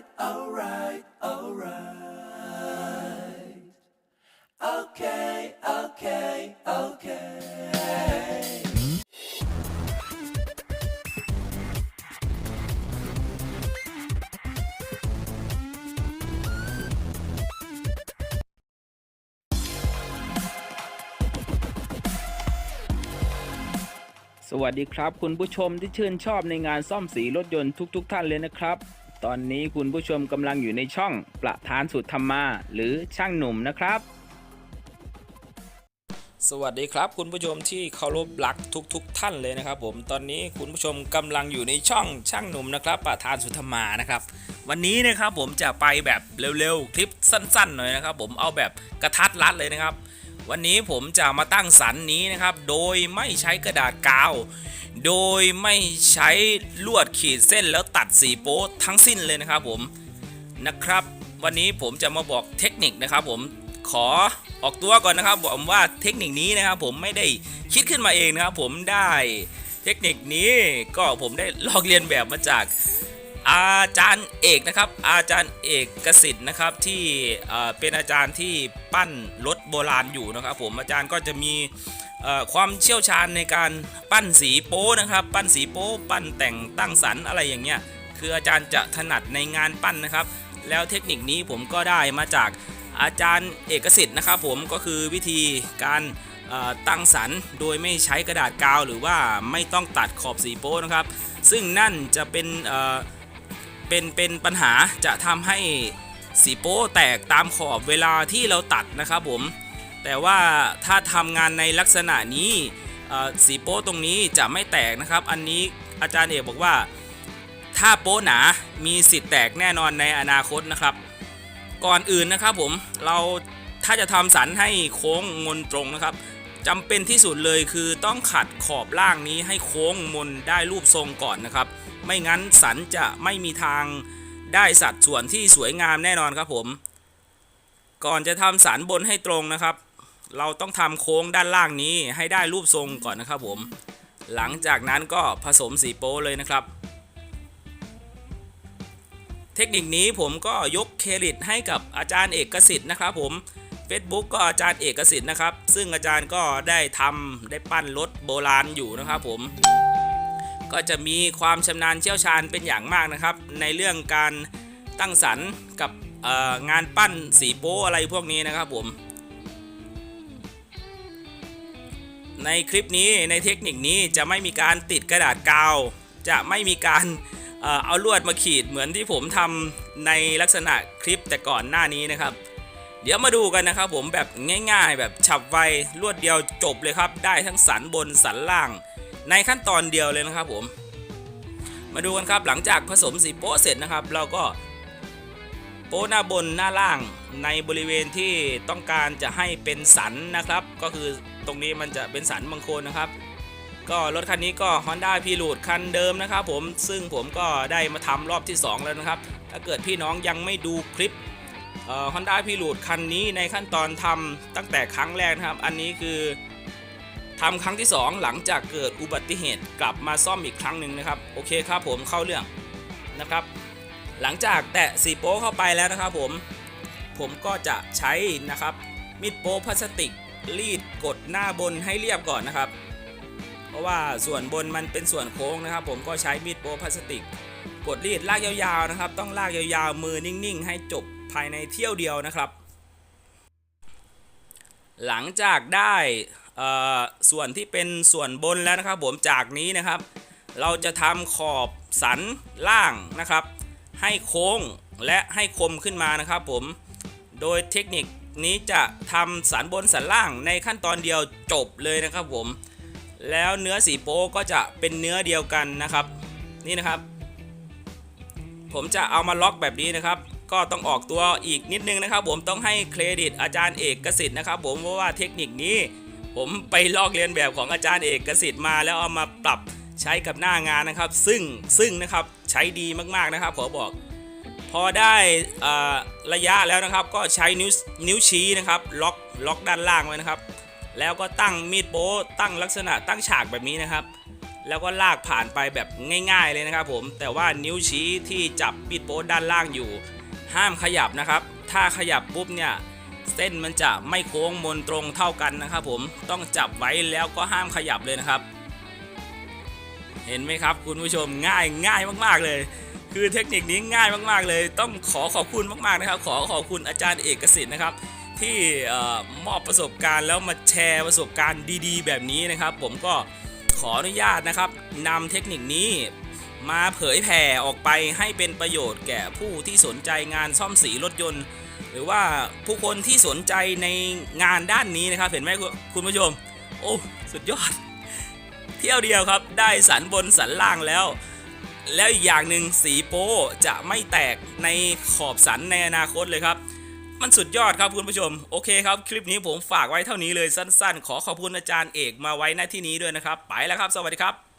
right, all right, alright. Okay, okay, okay. สวัสดีครับ คุณผู้ชมที่ชื่นชอบในงานซ่อมสีรถยนต์ทุก ๆ ท่านเลยนะครับ ตอนนี้คุณผู้ชมกำลังอยู่ในช่องประธานสุดธรรมา หรือช่างหนุ่มนะครับ สวัสดีครับ คุณผู้ชมที่เคารพรักทุกๆท่านเลยนะครับ ผมตอนนี้คุณผู้ชมกำลังอยู่ในช่องช่างหนุ่มนะครับ ประธานสุดธรรมานะครับ วันนี้นะครับผมจะไปแบบเร็วๆคลิปสั้นๆหน่อยนะครับ ผมเอาแบบกระทัดรัดเลยนะครับ วันนี้ผมจะมาตั้งสันนี้นะครับ โดยไม่ใช้กระดาษกาว โดยไม่ใช้ลวดขีดเส้นแล้วตัดสีโป๊ทั้งสิ้นเลยนะครับผมนะครับ วันนี้ผมจะมาบอกเทคนิคนะครับ ผมขอออกตัวก่อนนะครับบอกว่าเทคนิคนี้นะครับ ผมไม่ได้คิดขึ้นมาเองนะครับ ผมได้เทคนิคนี้ก็ผมได้ลอกเรียนแบบมาจาก อาจารย์เอกนะครับ อาจารย์เอกกสิทธิ์นะครับที่เป็นอาจารย์ที่ปั้นรถโบราณอยู่นะครับ ผมอาจารย์ก็จะมีความเชี่ยวชาญในการปั้นสีโป้นะครับ ปั้นสีโป้ปั้นแต่งตั้งสรรอะไรอย่างเงี้ยคืออาจารย์จะถนัดในงานปั้นนะครับ แล้วเทคนิคนี้ผมก็ได้มาจากอาจารย์เอกสิทธิ์นะครับ ผมก็คือวิธีการตั้งสรรโดยไม่ใช้กระดาษกาว หรือว่าไม่ต้องตัดขอบสีโป้นะครับ ซึ่งนั่นจะเป็น เป็นเป็นปัญหาจะทำให้สีโป้แตกตามขอบเวลาที่เราตัดนะครับผม แต่ว่าถ้าทำงานในลักษณะนี้สีโป้ตรงนี้จะไม่แตกนะครับ อันนี้อาจารย์เอกบอกว่า ถ้าโป้หนา มีสิทธิ์แตกแน่นอนในอนาคตนะครับ ก่อนอื่นนะครับผมเราถ้าจะทำสันให้โค้งมนตรงนะครับ จำเป็นที่สุดเลยคือต้องขัดขอบล่างนี้ให้โค้งมนได้รูปทรงก่อนนะครับ ไม่งั้นสันจะไม่มีทางได้สัดส่วนที่สวยงามแน่นอนครับผม ก่อนจะทำสันบนให้ตรงนะครับ เราต้องทำโค้งด้านล่างนี้ให้ได้รูปทรงก่อนนะครับผม หลังจากนั้นก็ผสมสีโป้เลยนะครับ เทคนิคนี้ผมก็ยกเครดิตให้กับอาจารย์เอกสิทธิ์นะครับผม Facebook ก็อาจารย์เอกสิทธิ์นะครับ ซึ่งอาจารย์ก็ได้ทำได้ปั้นรถโบราณอยู่นะครับผม ก็จะมีความชำนาญเชี่ยวชาญเป็นอย่างมากนะครับ ในเรื่องการตั้งสรรค์กับงานปั้นสีโป้อะไรพวกนี้นะครับผม ในคลิปนี้ในเทคนิคนี้จะไม่มีการติดกระดาษกาว จะไม่มีการเอ่อเอาลวดมาขีดเหมือนที่ผมทำในลักษณะคลิปแต่ก่อนหน้านี้นะครับ เดี๋ยวมาดูกันนะครับผมแบบง่ายๆ แบบฉับไวรวดเดียวจบเลยครับ ได้ทั้งสันบนสันล่าง ในขั้นตอนเดียวเลยนะครับผม มาดูกันครับหลังจากผสมสีโป๊เสร็จนะครับ เราก็โป๊หน้าบนหน้าล่างในบริเวณที่ต้องการจะให้เป็นสันนะครับ ก็คือตรงนี้มันจะเป็นสันบางโคนนะครับ ก็รถคันนี้ก็ Honda p r o คันเดิมนะครับผมซึ่งผมก็ได้มาทำรอบที่ 2 แล้วนะครับ ถ้าเกิดพี่น้องยังไม่ดูคลิป ฮอนด้าพีรูดคันนี้ในขั้นตอนทำตั้งแต่ครั้งแรกนะครับ อันนี้คือทำครั้งที่ 2 หลังจากเกิดอุบัติเหตุกลับมาซ่อมอีกครั้งหนึ่งนะครับ โอเคครับผมเข้าเรื่องนะครับ หลังจากแตะสีโป๊เข้าไปแล้วนะครับผมผมก็จะใช้นะครับมีดโป๊พลาสติกรีดกดหน้าบนให้เรียบก่อนนะครับ เพราะว่าส่วนบนมันเป็นส่วนโค้งนะครับ ผมก็ใช้มีดโป๊พลาสติก กดรีดลากยาวๆนะครับ ต้องลากยาวๆมือนิ่งๆ ให้จบภายในเที่ยวเดียวนะครับ หลังจากได้ส่วนที่เป็นส่วนบนแล้วนะครับผมจากนี้นะครับ เราจะทำขอบสันล่างนะครับ ให้โค้งและให้คมขึ้นมานะครับผมโดยเทคนิคนี้จะทำสันบนสันล่างในขั้นตอนเดียวจบเลยนะครับผม แล้วเนื้อสีโป๊ก็จะเป็นเนื้อเดียวกันนะครับ นี่นะครับ ผมจะเอามาล็อกแบบนี้นะครับ ก็ต้องออกตัวอีกนิดนึงนะครับ ผมต้องให้เครดิตอาจารย์เอกสิทธิ์นะครับ ผมเพราะว่าเทคนิคนี้ ผมไปลอกเรียนแบบของอาจารย์เอกสิทธิ์มา แล้วเอามาปรับใช้กับหน้างานนะครับ ซึ่งซึ่งนะครับใช้ดีมากๆนะครับขอบอก พอได้ระยะแล้วนะครับ ก็ใช้นิ้วนิ้วชี้นะครับล็อกล็อกด้านล่างไว้นะครับ แล้วก็ตั้งมีดโป๊ตั้งลักษณะตั้งฉากแบบนี้นะครับ แล้วก็ลากผ่านไปแบบง่าย ๆเลยนะครับผม แต่ว่านิ้วชี้ที่จับปิดโป๊ด้านล่างอยู่ ห้ามขยับนะครับ ถ้าขยับปุ๊บเนี่ยเส้นมันจะไม่โค้งมนตรงเท่ากันนะครับผมต้องจับไว้แล้วก็ห้ามขยับเลยนะครับ เห็นไหมครับคุณผู้ชมง่ายง่ายมากๆเลย คือเทคนิคนี้ง่ายมากๆเลย ต้องขอขอบคุณมากๆนะครับ ขอขอบคุณอาจารย์เอกสิทธิ์นะครับ ที่ออมอบประสบการณ์แล้วมาแชร์ประสบการณ์ดี ๆ แบบนี้นะครับ ผมก็ ขออนุญาตนะครับนำเทคนิคนี้มาเผยแผ่ออกไปให้เป็นประโยชน์แก่ผู้ที่สนใจงานซ่อมสีรถยนต์ หรือว่าผู้คนที่สนใจในงานด้านนี้นะครับ เห็นไหมคุณผู้ชม โอ้สุดยอด เที่ยวเดียวครับ ได้สันบนสันล่างแล้ว แล้วอีกอย่างหนึ่งสีโป้จะไม่แตกในขอบสันในอนาคตเลยครับ มันสุดยอดครับคุณผู้ชม โอเคครับ คลิปนี้ผมฝากไว้เท่านี้เลยสั้นๆ ขอขอบคุณอาจารย์เอกมาไว้หน้าที่นี้ด้วยนะครับ ไปแล้วครับ สวัสดีครับ